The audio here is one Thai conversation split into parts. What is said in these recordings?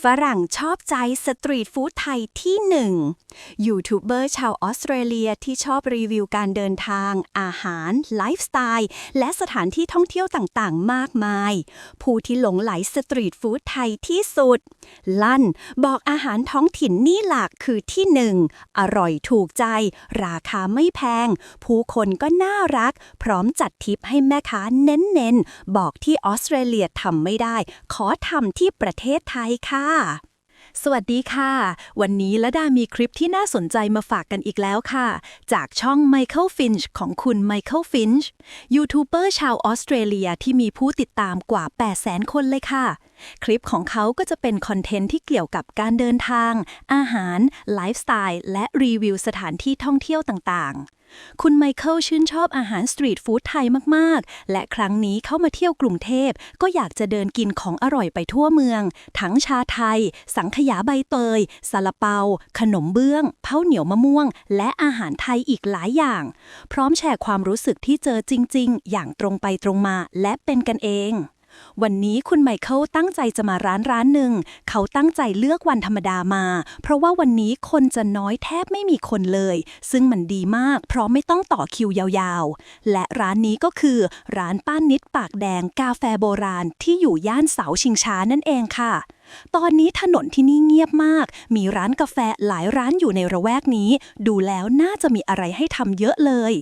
ฝรั่งชอบใจสตรีทฟู้ดไทยที่หนึ่งยูทูบเบอร์ชาวออสเตรเลียที่ชอบรีวิวการเดินทาง อาหาร ไลฟ์สไตล์ และสถานที่ท่องเที่ยวต่างๆ มากมาย ผู้ที่หลงไหลสตรีทฟู้ดไทยที่สุด ลั่นบอกอาหารท้องถิ่นนี่หลักคือที่หนึ่งอร่อยถูกใจ ราคาไม่แพง ผู้คนก็น่ารัก พร้อมจัดทิปให้แม่ค้าเน้นๆ บอกที่ออสเตรเลียทำไม่ได้ ขอทำที่ประเทศไทยค่ะสวัสดีค่ะ วันนี้ละดามีคลิปที่น่าสนใจมาฝากกันอีกแล้วค่ะ จากช่อง Michael Finch ของคุณ Michael Finch ยูทูบเบอร์ชาวออสเตรเลียที่มีผู้ติดตามกว่า 800,000 คนเลยค่ะ คลิปของเขาก็จะเป็นคอนเทนต์ที่เกี่ยวกับการเดินทาง อาหาร ไลฟ์สไตล์ และรีวิวสถานที่ท่องเที่ยวต่างๆ คุณไมเคิลชื่นชอบอาหารสตรีทฟู้ดไทยมาก ๆ และครั้งนี้เข้ามาเที่ยวกรุงเทพ ก็อยากจะเดินกินของอร่อยไปทั่วเมือง ทั้งชาไทย สังขยาใบเตยซาลาเปา ขนมเบื้องเผาเหนียวมะม่วง และอาหารไทยอีกหลายอย่าง พร้อมแชร์ความรู้สึกที่เจอจริง ๆ อย่างตรงไปตรงมาและเป็นกันเอง วันนี้คุณไมเคิลตั้งใจจะมาร้านร้านหนึ่ง เขาตั้งใจเลือกวันธรรมดามา เพราะว่าวันนี้คนจะน้อยแทบไม่มีคนเลย ซึ่งมันดีมาก เพราะไม่ต้องต่อคิวยาวๆ และร้านนี้ก็คือ ร้านป้านิดปากแดงกาแฟโบราณที่อยู่ย่านเสาชิงช้านั่นเองค่ะ ตอนนี้ถนนที่นี่เงียบมาก มีร้านกาแฟหลายร้านอยู่ในระแวกนี้ ดูแล้วน่าจะมีอะไรให้ทำเยอะเลย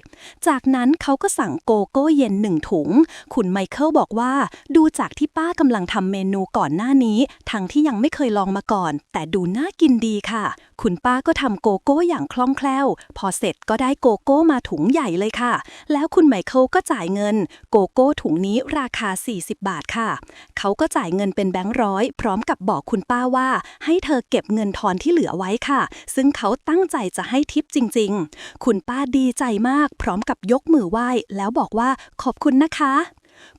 จากนั้นเขาก็สั่งโกโก้เย็นหนึ่งถุง คุณไมเคิลบอกว่า ดูจากที่ป้ากำลังทำเมนูก่อนหน้านี้ ทั้งที่ยังไม่เคยลองมาก่อน แต่ดูน่ากินดีค่ะ คุณป้าก็ทำโกโก้อย่างคล่องแคล่ว พอเสร็จก็ได้โกโก้มาถุงใหญ่เลยค่ะ แล้วคุณไมเคิลก็จ่ายเงิน โกโก้ถุงนี้ราคา 40 บาทค่ะ เขาก็จ่ายเงินเป็นแบงค์ร้อย พร้อมกับบอกคุณป้าว่า ให้เธอเก็บเงินทอนที่เหลือไว้ค่ะ ซึ่งเขาตั้งใจจะให้ทิปจริง ๆ คุณป้าดีใจมาก พร้อมกับยกมือไหว้ แล้วบอกว่าขอบคุณนะคะ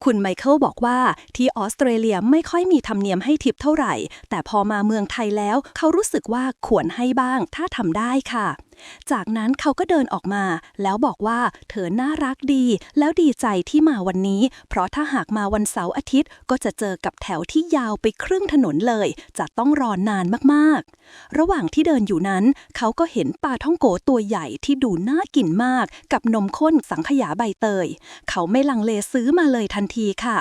คุณไมเคิลบอกว่าที่ออสเตรเลียไม่ค่อยมีธรรมเนียมให้ทิปเท่าไหร่ แต่พอมาเมืองไทยแล้ว เขารู้สึกว่าควรให้บ้างถ้าทำได้ค่ะ จากนั้นเขาก็เดินออกมา แล้วบอกว่าเธอน่ารักดี แล้วดีใจที่มาวันนี้ เพราะถ้าหากมาวันเสาร์อาทิตย์ ก็จะเจอกับแถวที่ยาวไปครึ่งถนนเลย จะต้องรอนานมากๆ ระหว่างที่เดินอยู่นั้น เขาก็เห็นปลาท่องโกตัวใหญ่ที่ดูน่ากินมาก กับนมข้นสังขยาใบเตย เขาไม่ลังเลซื้อมาเลยทันทีค่ะ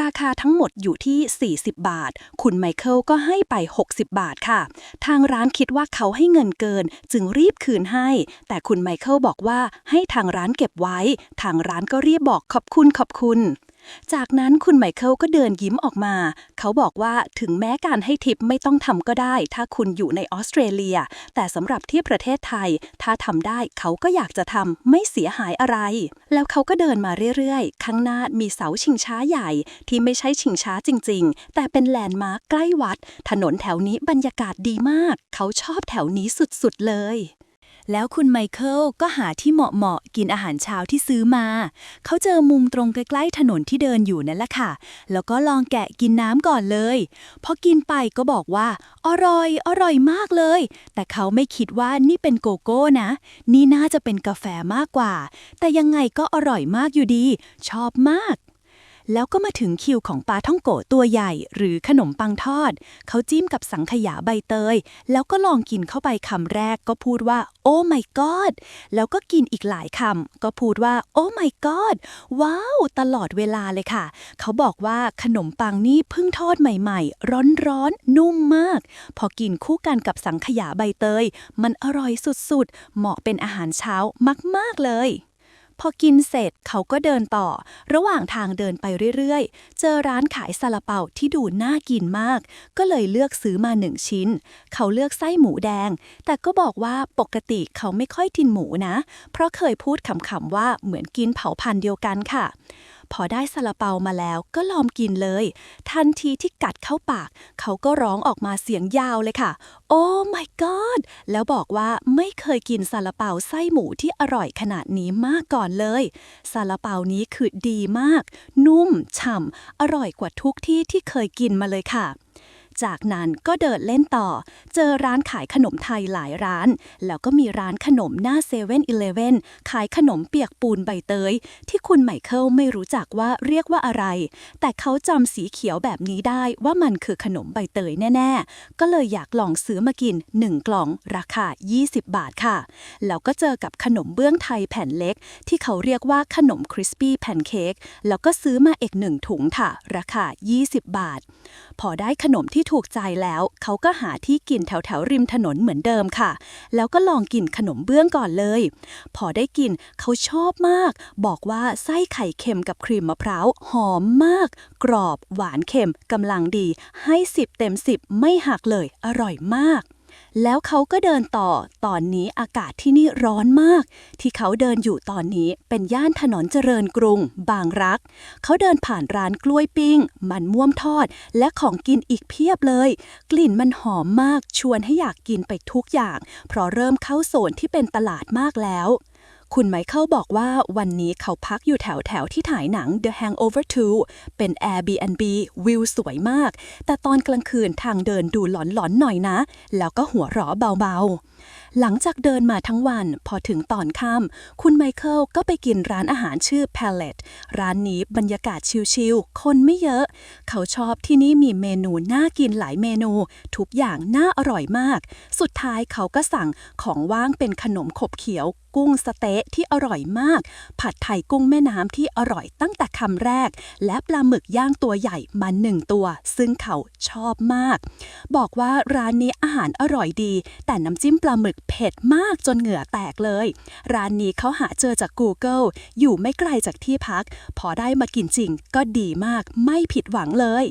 ราคาทั้งหมดอยู่ที่ 40 บาท คุณไมเคิลก็ให้ไป 60 บาทค่ะ ทางร้านคิดว่าเขาให้เงินเกิน จึงรีบคืนให้ แต่คุณไมเคิลบอกว่าให้ทางร้านเก็บไว้ ทางร้านก็รีบบอกขอบคุณขอบคุณ จากนั้นคุณไมเคิลก็เดินยิ้มออกมา เขาบอกว่าถึงแม้การให้ทิปไม่ต้องทำก็ได้ ถ้าคุณอยู่ในออสเตรเลีย แต่สำหรับที่ประเทศไทย ถ้าทำได้เขาก็อยากจะทำไม่เสียหายอะไร แล้วเขาก็เดินมาเรื่อยๆ ข้างหน้ามีเสาชิงช้าใหญ่ ที่ไม่ใช่ชิงช้าจริง ๆ แต่เป็นแลนด์มาร์กใกล้วัด ถนนแถวนี้บรรยากาศดีมาก เขาชอบแถวนี้สุดๆเลย แล้วคุณไมเคิลก็หาที่เหมาะๆกินอาหารเช้าที่ซื้อมา เขาเจอมุมตรงใกล้ๆถนนที่เดินอยู่นั่นแหละค่ะ แล้วก็ลองแกะกินน้ำก่อนเลยพอกินไปก็บอกว่า อร่อย อร่อยมากเลย แต่เขาไม่คิดว่านี่เป็นโกโก้นะ นี่น่าจะเป็นกาแฟมากกว่า แต่ยังไงก็อร่อยมากอยู่ดี ชอบมาก แล้วก็มาถึงคิวของปลาท่องโกะตัวใหญ่ หรือขนมปังทอด เขาจิ้มกับสังขยาใบเตย แล้วก็ลองกินเข้าไปคำแรกก็พูดว่า โอ้ my god แล้วก็กินอีกหลายคำก็พูดว่า โอ้ my god ว้าว ตลอดเวลาเลยค่ะ เขาบอกว่าขนมปังนี่เพิ่งทอดใหม่ ๆ ร้อนๆ นุ่มมาก พอกินคู่กันกับสังขยาใบเตย มันอร่อยสุดๆ เหมาะเป็นอาหารเช้ามาก ๆ เลย พอกินเสร็จเขาก็เดินต่อ ระหว่างทางเดินไปเรื่อยๆ เจอร้านขายซาลาเปาที่ดูน่ากินมาก ก็เลยเลือกซื้อมาหนึ่งชิ้น เขาเลือกไส้หมูแดง แต่ก็บอกว่าปกติเขาไม่ค่อยกินหมูนะ เพราะเคยพูดขำๆว่าเหมือนกินเผาพันธุ์เดียวกันค่ะ พอได้ซาลาเปามาแล้วก็ลองกินเลย ทันทีที่กัดเข้าปาก เขาก็ร้องออกมาเสียงยาวเลยค่ะ โอ้ my god แล้วบอกว่าไม่เคยกินซาลาเปาไส้หมูที่อร่อยขนาดนี้มาก่อนเลยซาลาเปานี้คือดีมาก นุ่มฉ่ำอร่อยกว่าทุกที่ที่เคยกินมาเลยค่ะ จากนั้นก็เดินเล่นต่อ เจอร้านขายขนมไทยหลายร้าน แล้วก็มีร้านขนมหน้าเซเว่นอีเลเว่นขายขนมเปียกปูนใบเตย ที่คุณไมเคิลไม่รู้จักว่าเรียกว่าอะไร แต่เขาจำสีเขียวแบบนี้ได้ว่ามันคือขนมใบเตยแน่ ๆ ก็เลยอยากลองซื้อมากิน 1 กล่องราคา 20 บาทค่ะ แล้วก็เจอกับขนมเบื้องไทยแผ่นเล็ก ที่เขาเรียกว่าขนมคริสปี้แพนเค้กแล้วก็ซื้อมาเอกหนึ่งถุงค่ะ ราคา 20 บาท พอได้ขนมที่ถูกใจแล้ว เขาก็หาที่กินแถวแถวริมถนนเหมือนเดิมค่ะ แล้วก็ลองกินขนมเบื้องก่อนเลย พอได้กินเขาชอบมาก บอกว่าไส้ไข่เค็มกับครีมมะพร้าวหอมมาก กรอบ หวานเค็มกำลังดี ให้ 10 เต็ม 10 ไม่หักเลย อร่อยมาก แล้วเขาก็เดินต่อตอนนี้อากาศที่นี่ร้อนมาก ที่เขาเดินอยู่ตอนนี้เป็นย่านถนนเจริญกรุง บางรัก เขาเดินผ่านร้านกล้วยปิ้ง มันม่วมทอด และของกินอีกเพียบเลย กลิ่นมันหอมมากชวนให้อยากกินไปทุกอย่าง เพราะเริ่มเข้าโซนที่เป็นตลาดมากแล้ว คุณไมเคิลบอกว่าวันนี้เขาพักอยู่แถวแถวที่ถ่ายหนัง The Hangover 2 เป็น Airbnb วิวสวยมาก แต่ตอนกลางคืนทางเดินดูหลอนๆหน่อยนะ แล้วก็หัวเราะเบาๆ หลังจากเดินมาทั้งวัน พอถึงตอนค่ำคุณไมเคิลก็ไปกินร้านอาหารชื่อ Palette ร้านนี้บรรยากาศชิลๆ คนไม่เยอะ เขาชอบที่นี่มีเมนูน่ากินหลายเมนู ทุกอย่างน่าอร่อยมาก สุดท้ายเขาก็สั่งของว่างเป็นขนมขบเขียวกุ้งสเต๊ะที่อร่อยมาก ผัดไทยกุ้งแม่น้ำที่อร่อยตั้งแต่คำแรก และปลาหมึกย่างตัวใหญ่มาหนึ่งตัว ซึ่งเขาชอบมาก บอกว่าร้านนี้อาหารอร่อยดี แต่น้ำจิ้มปลาหมึกเผ็ดมากจนเหงื่อแตกเลย ร้านนี้เขาหาเจอจาก Google อยู่ไม่ไกลจากที่พัก พอได้มากินจริงก็ดีมากไม่ผิดหวังเลย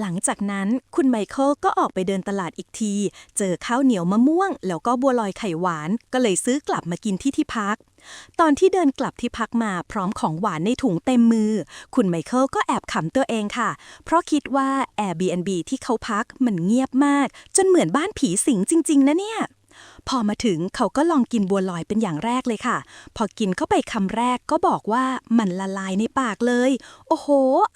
หลังจากนั้นคุณไมเคิลก็ออกไปเดินตลาดอีกที เจอข้าวเหนียวมะม่วง แล้วก็บัวลอยไข่หวาน ก็เลยซื้อกลับมากินที่ที่พัก ตอนที่เดินกลับที่พักมาพร้อมของหวานในถุงเต็มมือ คุณไมเคิลก็แอบขำตัวเองค่ะ เพราะคิดว่า Airbnb ที่เขาพักมันเงียบมาก จนเหมือนบ้านผีสิงจริง ๆ นะเนี่ย พอมาถึงเขาก็ลองกินบัวลอยเป็นอย่างแรกเลยค่ะ พอกินเข้าไปคำแรกก็บอกว่ามันละลายในปากเลย โอ้โห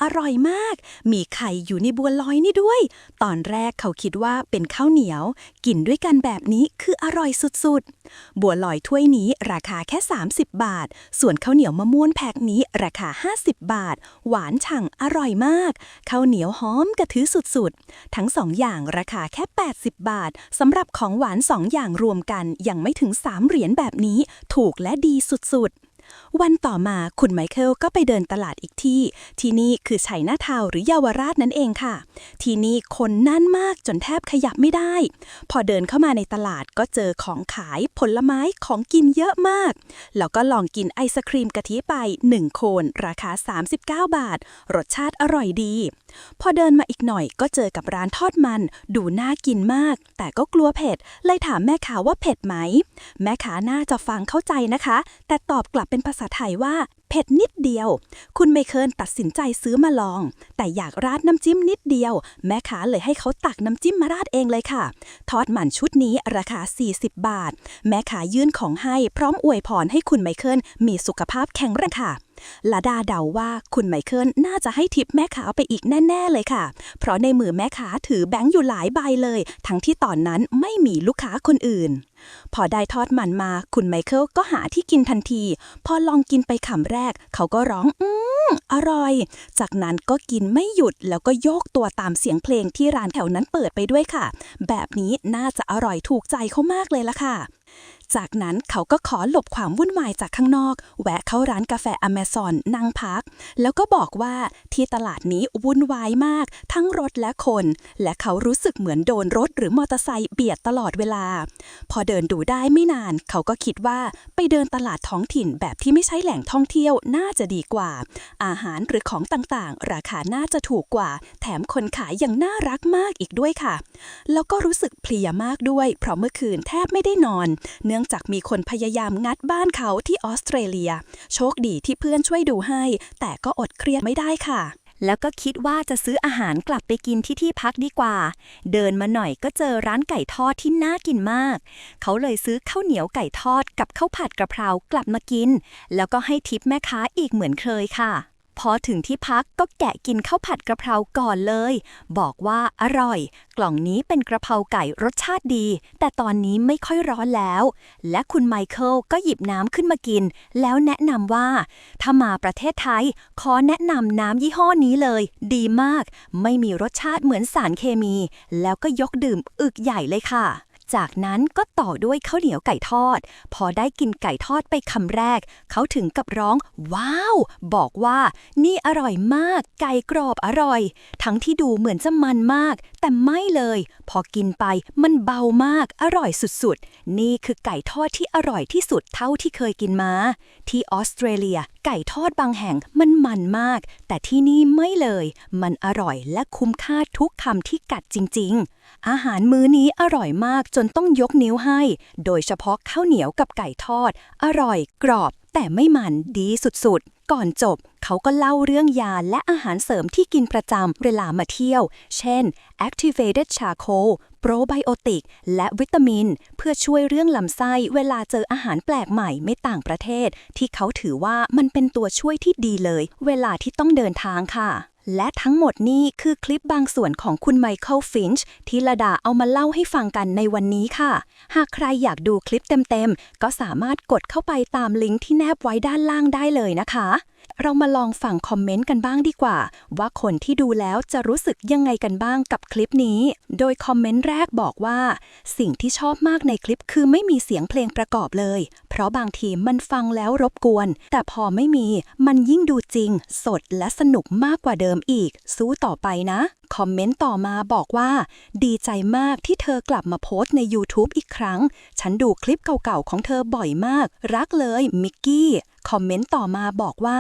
อร่อยมาก มีไข่อยู่ในบัวลอยนี่ด้วย ตอนแรกเขาคิดว่าเป็นข้าวเหนียว กินด้วยกันแบบนี้คืออร่อยสุดๆ บัวลอยถ้วยนี้ราคาแค่ 30 บาท ส่วนข้าวเหนียวมะม่วนแพ็คนี้ราคา 50 บาท หวานฉ่ำอร่อยมาก ข้าวเหนียวหอมกระทือสุดๆ ทั้งสองอย่างราคาแค่ 80 บาทสำหรับของหวานสองอย่างรวมกันยังไม่ถึง 3 เหรียญแบบนี้ถูกและดีสุดๆ วันต่อมาคุณไมเคิลก็ไปเดินตลาดอีกที่ ที่นี่คือไชัยนาทาวหรือเยาวราชนั่นเองค่ะ ที่นี่คนแน่นมากจนแทบขยับไม่ได้ พอเดินเข้ามาในตลาดก็เจอของขายผลไม้ของกินเยอะมาก แล้วก็ลองกินไอศครีมกะทิไป 1 โคน ราคา 39 บาท รสชาติอร่อยดี พอเดินมาอีกหน่อยก็เจอกับร้านทอดมัน ดูน่ากินมาก แต่ก็กลัวเผ็ดเลยถามแม่ค้าว่าเผ็ดไหม แม่ค้าน่าจะฟังเข้าใจนะคะ แต่ตอบกลับเป็นภาษาไทยว่า เผ็ดนิดเดียว คุณไมเคิลตัดสินใจซื้อมาลอง แต่อยากราดน้ำจิ้มนิดเดียว แม่ค้าเลยให้เขาตักน้ำจิ้มมาราดเองเลยค่ะ ทอดหมันชุดนี้ราคา 40 บาท แม่ค้ายื่นของให้พร้อมอวยพรให้คุณไมเคิลมีสุขภาพแข็งแรงค่ะลาดาเดาว่าคุณไมเคิลน่าจะให้ทิปแม่ค้าไปอีกแน่ ๆ เลยค่ะ เพราะในมือแม่ค้าถือแบงค์อยู่หลายใบเลย ทั้งที่ตอนนั้นไม่มีลูกค้าคนอื่น พอได้ทอดมันมา คุณไมเคิลก็หาที่กินทันที พอลองกินไปคำแรก เขาก็ร้อง อืมอร่อย จากนั้นก็กินไม่หยุดแล้วก็โยกตัวตามเสียงเพลงที่ร้านแถวนั้นเปิดไปด้วยค่ะ แบบนี้น่าจะอร่อยถูกใจเขามากเลยละค่ะ จากนั้นเขาก็ขอหลบความวุ่นวายจากข้างนอก แวะเข้าร้านกาแฟอเมซอนนั่งพัก แล้วก็บอกว่าที่ตลาดนี้วุ่นวายมาก ทั้งรถและคน และเขารู้สึกเหมือนโดนรถหรือมอเตอร์ไซค์เบียดตลอดเวลา พอเดินดูได้ไม่นาน เขาก็คิดว่าไปเดินตลาดท้องถิ่นแบบที่ไม่ใช่แหล่งท่องเที่ยวน่าจะดีกว่า อาหารหรือของต่างๆ ราคาน่าจะถูกกว่า แถมคนขายยังน่ารักมากอีกด้วยค่ะ แล้วก็รู้สึกเพลียมากด้วย เพราะเมื่อคืนแทบไม่ได้นอน เนื่องจากมีคนพยายามงัดบ้านเขาที่ออสเตรเลีย โชคดีที่เพื่อนช่วยดูให้ แต่ก็อดเครียดไม่ได้ค่ะ แล้วก็คิดว่าจะซื้ออาหารกลับไปกินที่ที่พักดีกว่า เดินมาหน่อยก็เจอร้านไก่ทอดที่น่ากินมาก เขาเลยซื้อข้าวเหนียวไก่ทอดกับข้าวผัดกระเพรากลับมากิน แล้วก็ให้ทิปแม่ค้าอีกเหมือนเคยค่ะ พอถึงที่พักก็แกะกินข้าวผัดกระเพราก่อนเลย บอกว่าอร่อย กล่องนี้เป็นกระเพราไก่รสชาติดี แต่ตอนนี้ไม่ค่อยร้อนแล้ว และคุณไมเคิลก็หยิบน้ำขึ้นมากิน แล้วแนะนำว่า ถ้ามาประเทศไทย ขอแนะนำน้ำยี่ห้อนี้เลย ดีมาก ไม่มีรสชาติเหมือนสารเคมี แล้วก็ยกดื่มอึกใหญ่เลยค่ะ จากนั้นก็ต่อด้วยข้าวเหนียวไก่ทอด พอได้กินไก่ทอดไปคำแรก เขาถึงกับร้อง ว้าว บอกว่านี่อร่อยมาก ไก่กรอบอร่อย ทั้งที่ดูเหมือนจะมันมาก แต่ไม่เลย พอกินไปมันเบามากอร่อยสุดๆ นี่คือไก่ทอดที่อร่อยที่สุดเท่าที่เคยกินมา ที่ออสเตรเลีย ไก่ทอดบางแห่งมันมันมาก แต่ที่นี่ไม่เลย มันอร่อยและคุ้มค่าทุกคำที่กัดจริง ๆ อาหารมื้อนี้อร่อยมากจนต้องยกนิ้วให้ โดยเฉพาะข้าวเหนียวกับไก่ทอด อร่อยกรอบ แต่ไม่มันดีสุดๆ ก่อนจบ เขาก็เล่าเรื่องยาและอาหารเสริมที่กินประจำเวลามาเที่ยว เช่น activated charcoal probiotic และวิตามิน เพื่อช่วยเรื่องลำไส้เวลาเจออาหารแปลกใหม่ไม่ต่างประเทศ ที่เขาถือว่ามันเป็นตัวช่วยที่ดีเลย เวลาที่ต้องเดินทางค่ะ และทั้งหมดนี้คือคลิปบางส่วนของคุณไมเคิลฟินช์ที่ระดาเอามาเล่าให้ฟังกันในวันนี้ค่ะ หากใครอยากดูคลิปเต็มๆ ก็สามารถกดเข้าไปตามลิงก์ที่แนบไว้ด้านล่างได้เลยนะคะ เรามาลองฟังคอมเมนต์กันบ้างดีกว่า ว่าคนที่ดูแล้วจะรู้สึกยังไงกันบ้างกับคลิปนี้ โดยคอมเมนต์แรกบอกว่า สิ่งที่ชอบมากในคลิปคือไม่มีเสียงเพลงประกอบเลย เพราะบางทีมันฟังแล้วรบกวน แต่พอไม่มีมันยิ่งดูจริง สดและสนุกมากกว่าเดิมอีก สู้ต่อไปนะคอมเมนต์ต่อมาบอกว่า ดีใจมากที่เธอกลับมาโพสต์ใน YouTube อีกครั้ง ฉันดูคลิปเก่าๆของเธอบ่อยมาก รักเลยมิกกี้ คอมเมนต์ต่อมาบอกว่า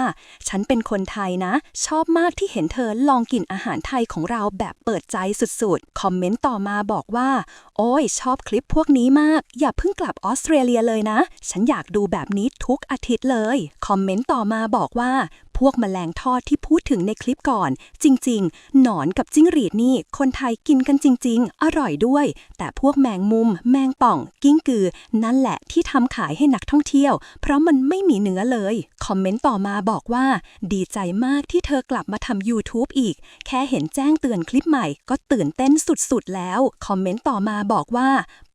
ฉันเป็นคนไทยนะ ชอบมากที่เห็นเธอลองกินอาหารไทยของเราแบบเปิดใจสุดๆ คอมเมนต์ต่อมาบอกว่า โอ้ย ชอบคลิปพวกนี้มาก อย่าเพิ่งกลับออสเตรเลียเลยนะ ฉันอยากดูแบบนี้ทุกอาทิตย์เลย คอมเมนต์ต่อมาบอกว่า พวกแมลงทอดที่พูดถึงในคลิปก่อน จริง ๆ หนอนกับจิ้งหรีดนี่ คนไทยกินกันจริง ๆ อร่อยด้วย แต่พวกแมงมุม แมงป่อง กิ้งกือ นั่นแหละที่ทำขายให้นักท่องเที่ยว เพราะมันไม่มีเนื้อเลย คอมเมนต์ต่อมาบอกว่า ดีใจมากที่เธอกลับมาทำ YouTube อีก แค่เห็นแจ้งเตือนคลิปใหม่ก็ตื่นเต้นสุดๆแล้ว คอมเมนต์ต่อมาบอกว่า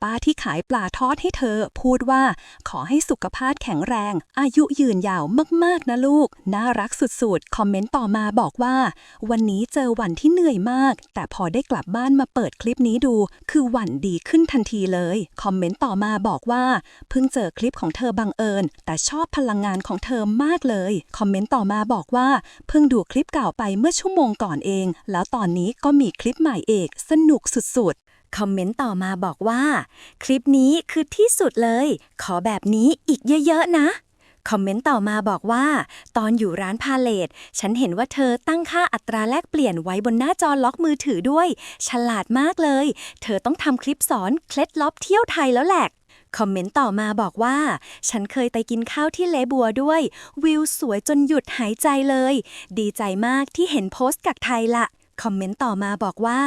ป้าที่ขายปลาทอดให้เธอ พูดว่าขอให้สุขภาพแข็งแรง อายุยืนยาวมากๆนะลูก น่ารักสุดๆ คอมเมนต์ต่อมาบอกว่า วันนี้เจอวันที่เหนื่อยมาก แต่พอได้กลับบ้านมาเปิดคลิปนี้ดู คือวันดีขึ้นทันทีเลย คอมเมนต์ต่อมาบอกว่าเพิ่งเจอคลิปของเธอบังเอิญ แต่ชอบพลังงานของเธอมากเลย คอมเมนต์ต่อมาบอกว่า เพิ่งดูคลิปเก่าไปเมื่อชั่วโมงก่อนเอง แล้วตอนนี้ก็มีคลิปใหม่เอกสนุกสุดๆ คอมเมนต์ต่อมาบอกว่า คลิปนี้คือที่สุดเลย ขอแบบนี้อีกเยอะๆนะ คอมเมนต์ต่อมาบอกว่า ตอนอยู่ร้านพาเลทฉันเห็นว่าเธอตั้งค่าอัตราแลกเปลี่ยนไว้บนหน้าจอล็อกมือถือด้วย ฉลาดมากเลย เธอต้องทำคลิปสอนเคล็ดลับเที่ยวไทยแล้วแหละคอมเมนต์ต่อมาบอกว่า ฉันเคยไปกินข้าวที่เลบัวด้วย วิวสวยจนหยุดหายใจเลย ดีใจมากที่เห็นโพสต์กักไทยละ คอมเมนต์ต่อมาบอกว่า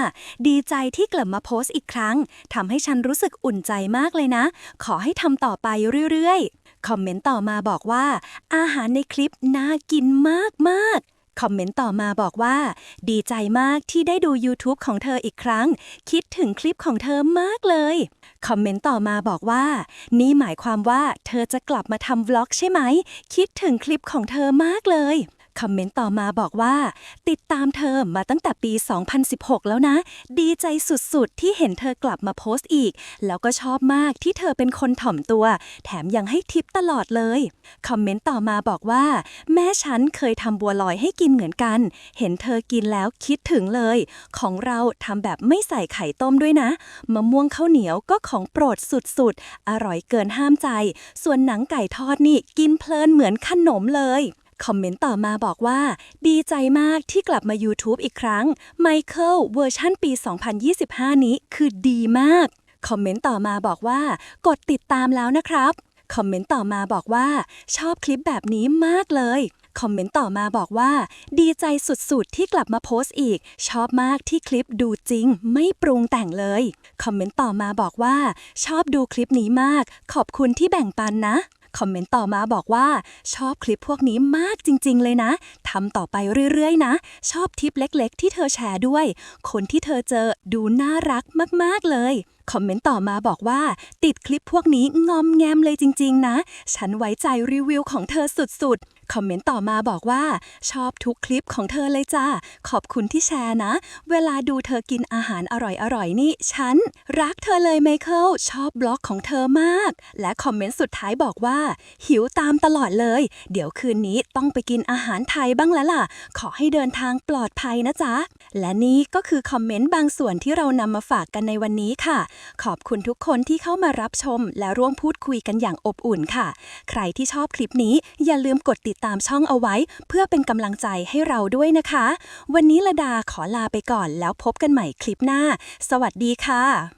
ดีใจที่กลับมาโพสต์อีกครั้งทำให้ฉันรู้สึกอุ่นใจมากเลยนะ ขอให้ทำต่อไปเรื่อยๆ คอมเมนต์ต่อมาบอกว่า อาหารในคลิปน่ากินมากๆคอมเมนต์ต่อมาบอกว่า ดีใจมากที่ได้ดู YouTube ของเธออีกครั้ง คิดถึงคลิปของเธอมากเลย คอมเมนต์ต่อมาบอกว่า นี่หมายความว่าเธอจะกลับมาทำวล็อกใช่ไหม คิดถึงคลิปของเธอมากเลย คอมเมนต์ต่อมาบอกว่า ติดตามเธอมาตั้งแต่ปี 2016 แล้วนะ ดีใจสุดๆ ที่เห็นเธอกลับมาโพสต์อีก แล้วก็ชอบมากที่เธอเป็นคนถ่อมตัว แถมยังให้ทิปตลอดเลย คอมเมนต์ต่อมาบอกว่า แม่ฉันเคยทำบัวลอยให้กินเหมือนกัน เห็นเธอกินแล้วคิดถึงเลย ของเราทำแบบไม่ใส่ไข่ต้มด้วยนะ มะม่วงข้าวเหนียวก็ของโปรดสุดๆ อร่อยเกินห้ามใจ ส่วนหนังไก่ทอดนี่กินเพลินเหมือนขนมเลย คอมเมนต์ต่อมาบอกว่า ดีใจมากที่กลับมา YouTube อีกครั้งไมเคิลเวอร์ชั่นปี 2025 นี้คือดีมาก คอมเมนต์ต่อมาบอกว่า กดติดตามแล้วนะครับ คอมเมนต์ต่อมาบอกว่า ชอบคลิปแบบนี้มากเลย คอมเมนต์ต่อมาบอกว่า ดีใจสุดๆ ที่กลับมาโพสต์อีก ชอบมากที่คลิปดูจริง ไม่ปรุงแต่งเลย คอมเมนต์ต่อมาบอกว่า ชอบดูคลิปนี้มาก ขอบคุณที่แบ่งปันนะ คอมเมนต์ต่อมาบอกว่าชอบคลิปพวกนี้มากจริง ๆ เลยนะทำต่อไปเรื่อย ๆ นะ ชอบทิปเล็ก ๆ ที่เธอแชร์ด้วย คนที่เธอเจอดูน่ารักมาก ๆ เลยคอมเมนต์ต่อมาบอกว่า ติดคลิปพวกนี้งอมแงมเลยจริง ๆ นะ ฉันไว้ใจรีวิวของเธอสุด ๆ คอมเมนต์ต่อมาบอกว่า ชอบทุกคลิปของเธอเลยจ้า ขอบคุณที่แชร์นะ เวลาดูเธอกินอาหารอร่อยๆนี่ ฉัน รักเธอเลยไมเคิลชอบบล็อกของเธอมาก และคอมเมนต์สุดท้ายบอกว่า หิวตามตลอดเลย เดี๋ยวคืนนี้ต้องไปกินอาหารไทยบ้างแล้วล่ะ ขอให้เดินทางปลอดภัยนะจ๊ะ และนี่ก็คือคอมเมนต์บางส่วนที่เรานำมาฝากกันในวันนี้ค่ะ ขอบคุณทุกคนที่เข้ามารับชม และร่วมพูดคุยกันอย่างอบอุ่นค่ะ ใครที่ชอบคลิปนี้อย่าลืมกดติดดตามช่องเอาไว้ เพื่อเป็นกำลังใจให้เราด้วยนะคะ วันนี้ละดาขอลาไปก่อนแล้วพบกันใหม่คลิปหน้า สวัสดีค่ะ